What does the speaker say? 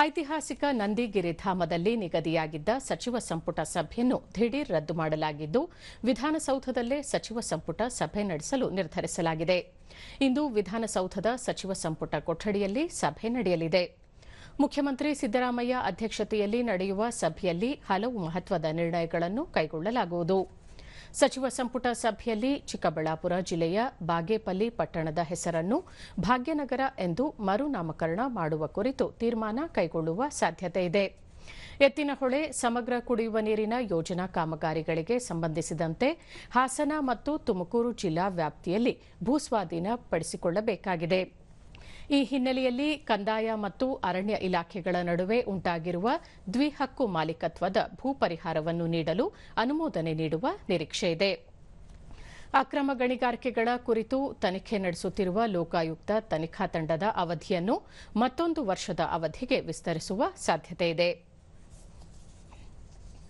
ಐತಿಹಾಸಿಕ ನಂದಿಗಿರಿ ಧಾಮದಲ್ಲಿ ನಿಗದಿಯಾಗಿದ್ದ ಸಚಿವ ಸಂಪುಟ ಸಭೆಯನ್ನು ದಿಢೀರ್ ರದ್ದು ಮಾಡಲಾಗಿದ್ದು, ವಿಧಾನಸೌಧದಲ್ಲೇ ಸಚಿವ ಸಂಪುಟ ಸಭೆ ನಡೆಸಲು ನಿರ್ಧರಿಸಲಾಗಿದೆ. ಇಂದು ವಿಧಾನಸೌಧದ ಸಚಿವ ಸಂಪುಟ ಕೊಠಡಿಯಲ್ಲಿ ಸಭೆ ನಡೆಯಲಿದೆ. ಮುಖ್ಯಮಂತ್ರಿ ಸಿದ್ದರಾಮಯ್ಯ ಅಧ್ಯಕ್ಷತೆಯಲ್ಲಿ ನಡೆಯುವ ಸಭೆಯಲ್ಲಿ ಹಲವು ಮಹತ್ವದ ನಿರ್ಣಯಗಳನ್ನು ಕೈಗೊಳ್ಳಲಾಗುವುದು. ಸಚಿವ ಸಂಪುಟ ಸಭೆಯಲ್ಲಿ ಚಿಕ್ಕಬಳ್ಳಾಪುರ ಜಿಲ್ಲೆಯ ಬಾಗೇಪಲ್ಲಿ ಪಟ್ಟಣದ ಹೆಸರನ್ನು ಭಾಗ್ಯನಗರ ಎಂದು ಮರುನಾಮಕರಣ ಮಾಡುವ ಕುರಿತು ತೀರ್ಮಾನ ಕೈಗೊಳ್ಳುವ ಸಾಧ್ಯತೆ ಇದೆ. ಎತ್ತಿನಹೊಳೆ ಸಮಗ್ರ ಕುಡಿಯುವ ನೀರಿನ ಯೋಜನಾ ಕಾಮಗಾರಿಗಳಿಗೆ ಸಂಬಂಧಿಸಿದಂತೆ ಹಾಸನ ಮತ್ತು ತುಮಕೂರು ಜಿಲ್ಲಾ ವ್ಯಾಪ್ತಿಯಲ್ಲಿ ಭೂಸ್ವಾಧೀನ ಪಡಿಸಿಕೊಳ್ಳಬೇಕಾಗಿದೆ ಈ ಹಿನ್ನೆಲೆಯಲ್ಲಿ ಕಂದಾಯ ಮತ್ತು ಅರಣ್ಯ ಇಲಾಖೆಗಳ ನಡುವೆ ಉಂಟಾಗಿರುವ ದ್ವಿಹಕ್ಕು ಮಾಲೀಕತ್ವದ ಭೂ ಪರಿಹಾರವನ್ನು ನೀಡಲು ಅನುಮೋದನೆ ನೀಡುವ ನಿರೀಕ್ಷೆಯಿದೆ ಅಕ್ರಮ ಗಣಿಗಾರಿಕೆಗಳ ಕುರಿತು ತನಿಖೆ ನಡೆಸುತ್ತಿರುವ ಲೋಕಾಯುಕ್ತ ತನಿಖಾ ತಂಡದ ಅವಧಿಯನ್ನು ಮತ್ತೊಂದು ವರ್ಷದ ಅವಧಿಗೆ ವಿಸ್ತರಿಸುವ ಸಾಧ್ಯತೆಯಿದೆ